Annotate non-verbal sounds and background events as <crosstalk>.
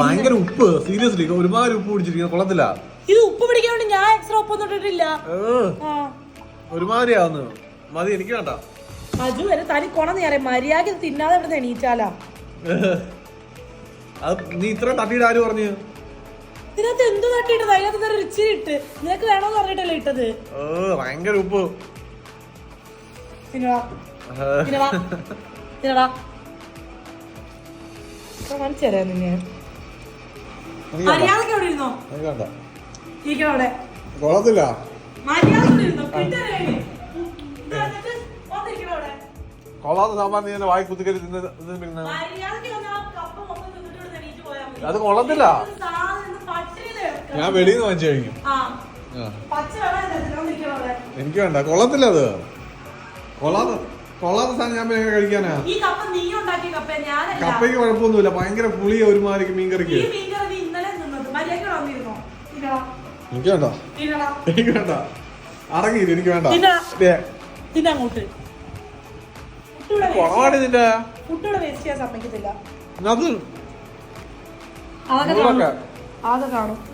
ഭയങ്കര ഉപ്പ്. സീരിയസ്ലി ഒരുപാട് ഉപ്പ് പിടിച്ചിരിക്കുന്നു കൊള്ളത്തില്ല. ഇത് ഉപ്പ് പിടിക്കാൻ വേണ്ടി ഞാൻ എക്സ്ട്രാ ഉപ്പൊന്നും ഇട്ടിട്ടില്ല. ഒരുമാതിരി ആവുന്നു മതി എനിക്ക് വേണ്ട. അജു വരെ തനി കൊണന്ന് ഞാൻ മര്യാദ തിന്നാതെ ഇവിടെ എണീച്ചാലാ <laughs> അത് നീ ഇത്ര തട്ടിയിട്ട് ആര് പറഞ്ഞു? ഇതിനകത്ത് എന്ത് തട്ടിയിട്ടത്? അതിനകത്ത് ഒരു ഇച്ചിരി ഇട്ട്. നിനക്ക് വേണോന്ന് പറഞ്ഞിട്ടല്ലേ ഇട്ടത്? ഓ ഭയങ്കര ഉപ്പ്. തിന്നടാ. <laughs> തിന്നടാ. തിന്നടാ. കാണിച്ചു തരാം നിന്നെ. മര്യാദയ്ക്ക് എവിടെ ഇരുന്നോ? എനിക്ക് വേണ്ട ഇരിക്കണം അവിടെ? കൊള്ളത്തില്ല. കൊള്ളാത്ത സാമ്പാർ നീ എന്നെ വായി കുത്തിക്കരി. അത് കൊള്ളത്തില്ല. ഞാൻ വെളിയിൽ നിന്ന് വാങ്ങിച്ചു അവിടെ എനിക്ക് വേണ്ട. കൊള്ളത്തില്ല അത്. കൊള്ളാത്ത കൊള്ളാത്ത സാധനം ഞാൻ പിന്നെ എങ്ങനെ കഴിക്കാനാ കപ്പയ്ക്ക് കുഴപ്പമൊന്നുമില്ല. ഭയങ്കര പുളിയ ഒരുമാതിരി മീൻകറിക്ക് ഈ മീൻകറി നീ ഇന്നലെ തിന്നത് മര്യാദയ്ക്ക് വന്നിരുന്നോ തിന്നടാ എനിക്ക് വേണ്ട. എനിക്ക് വേണ്ട. അടങ്ങിയില്ല എനിക്ക് വേണ്ട. അങ്ങോട്ട്. കൊളവാടി നിന്റെ. കുട്ടിയുടെ വേസ്റ്റ് ചെയ്യാൻ സമ്മതിക്കത്തില്ല. അത്. അതൊക്കെ കാണും.